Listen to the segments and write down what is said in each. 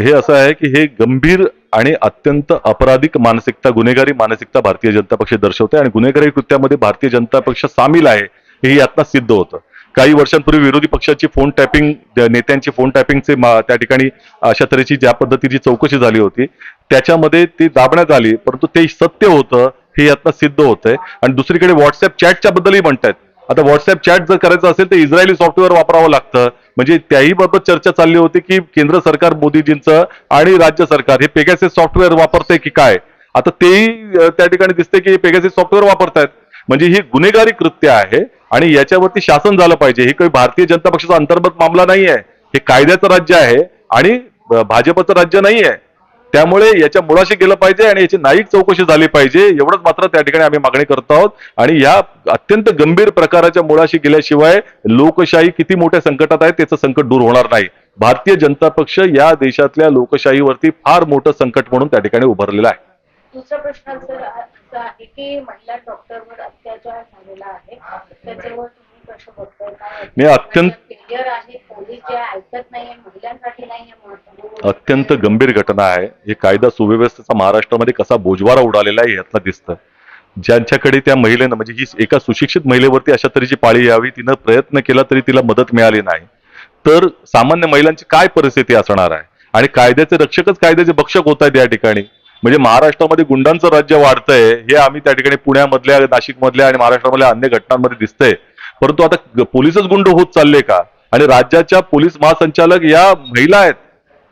हे असं आहे की हे गंभीर आणि अत्यंत अपराधिक मानसिकता गुन्हेगारी मानसिकता भारतीय जनता पक्ष दर्शवते आणि गुन्हेगारी कृत्यामध्ये भारतीय जनता पक्ष सामील आहे हे यातनं सिद्ध होतं. काही वर्षांपूर्वी विरोधी पक्षाची फोन टॅपिंग नेत्यांची फोन टॅपिंगचे मा- त्या ठिकाणी अशा तऱ्हेची ज्या पद्धतीची चौकशी झाली होती त्याच्यामध्ये ती दाबण्यात आली परंतु ते सत्य होतं हे यातनं सिद्ध होतंय. आणि दुसरीकडे व्हॉट्सअप चॅटच्या बद्दलही म्हणतायत. आता व्हॉट्सअप चॅट जर करायचं असेल तर इस्रायली सॉफ्टवेअर वापरावं लागतं. म्हणजे त्याही बाबत चर्चा चालली होती की केंद्र सरकार मोदीजींचं आणि राज्य सरकार हे पेगासिस सॉफ्टवेअर वापरतंय की काय? आता तेही त्या ठिकाणी दिसते की पेगासिस सॉफ्टवेअर वापरतायत. म्हणजे ही गुन्हेगारी कृत्य आहे आणि याच्यावरती शासन झालं पाहिजे. हे काही भारतीय जनता पक्षाचा अंतर्गत मामला नाही आहे हे कायद्याचं राज्य आहे आणि भाजपचं राज्य नाही आहे त्यामुळे याच्या मुळाशी गेलं पाहिजे आणि याची न्यायिक चौकशी झाली पाहिजे. एवढंच मात्र त्या ठिकाणी आम्ही मागणी करत आहोत. आणि या अत्यंत गंभीर प्रकाराच्या मुळाशी गेल्याशिवाय लोकशाही किती मोठ्या संकटात आहे त्याचं संकट दूर होणार नाही. भारतीय जनता पक्ष या देशातल्या लोकशाहीवरती फार मोठं संकट म्हणून त्या ठिकाणी उभारलेलं आहे. दुसरा प्रश्न असा आहे की महिला डॉक्टरवर अत्याचार झालेला आहे. त्याच्यावर तुम्ही कसं बघताय? मी अत्यंत- अत्यंत गंभीर घटना आहे. हे कायदा सुव्यवस्थेचा महाराष्ट्रामध्ये कसा बोजवारा उडालेला आहे यातला दिसतं. ज्यांच्याकडे त्या महिलेनं म्हणजे ही एका सुशिक्षित महिलेवरती अशा तऱ्हेची पाळी यावी तिनं प्रयत्न केला तरी तिला मदत मिळाली नाही. तर सामान्य महिलांची काय परिस्थिती असणार आहे? आणि कायद्याचे रक्षकच कायद्याचे भक्षक होत आहेत या ठिकाणी. म्हणजे महाराष्ट्रामध्ये गुंडांचं राज्य वाढतंय हे आम्ही त्या ठिकाणी पुण्यामधल्या नाशिकमधल्या आणि महाराष्ट्रामधल्या अन्य घटनांमध्ये दिसतंय. परंतु आता पोलीसच गुंड होत चालले का? आणि राज्याच्या पोलीस महासंचालक या महिला आहेत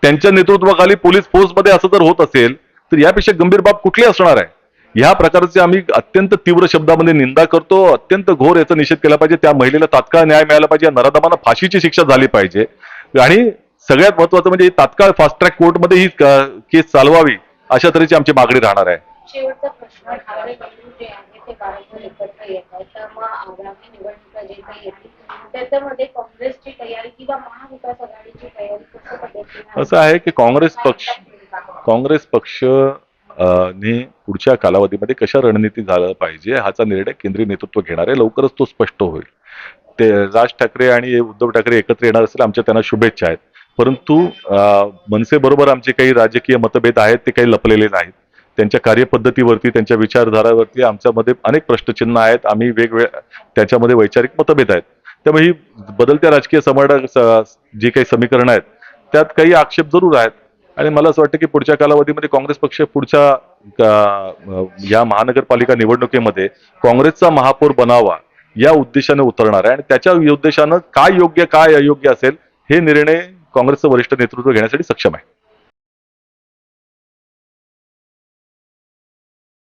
त्यांच्या नेतृत्वाखाली पोलीस फोर्समध्ये असं जर होत असेल तर यापेक्षा गंभीर बाब कुठली असणार आहे? ह्या प्रकारचे आम्ही अत्यंत तीव्र शब्दामध्ये निंदा करतो अत्यंत घोर याचा निषेध केला पाहिजे त्या महिलेला तात्काळ न्याय मिळाला पाहिजे या नराधमांना फाशीची शिक्षा झाली पाहिजे. आणि सगळ्यात महत्वाचं म्हणजे तात्काळ फास्ट ट्रॅक कोर्टमध्ये ही केस चालवावी अशा तऱ्हेची आमची मागणी राहणार आहे. ते वारंवार एकत्र येत. आहेत तर मग आगामी निवडणुका जे काही येतील त्याच्यामध्ये काँग्रेसची तयारी किंवा महाविकास आघाडीची तयारी कशा पद्धतीने असं आहे की काँग्रेस पक्ष काँग्रेस पक्ष ने पुढच्या कालावधीमध्ये कशा रणनीती झालं पाहिजे हाचा निर्णय केंद्रीय नेतृत्व घेणार आहे लवकरच तो स्पष्ट होईल. ते राज ठाकरे आणि उद्धव ठाकरे एकत्र येणार असेल आमच्या त्यांना शुभेच्छा आहेत. परंतु अ, मनसेबरोबर आमचे काही राजकीय मतभेद आहेत ते काही लपलेले नाहीत. त्यांच्या कार्यपद्धतीवरती त्यांच्या विचारधारावरती आमच्यामध्ये अनेक प्रश्नचिन्ह आहेत. आम्ही वेगवेगळ्या त्याच्यामध्ये वैचारिक मतभेद आहेत. त्यामुळे ही बदलत्या राजकीय समाडा जी काही समीकरणं आहेत त्यात काही आक्षेप जरूर आहेत. आणि मला असं वाटतं की पुढच्या कालावधीमध्ये काँग्रेस पक्ष पुढच्या या महानगरपालिका निवडणुकीमध्ये काँग्रेसचा महापौर बनावा या उद्देशाने उतरणार आहे. आणि त्याच्या उद्देशानं काय योग्य काय अयोग्य असेल हे निर्णय काँग्रेसचं वरिष्ठ नेतृत्व घेण्यासाठी सक्षम आहे.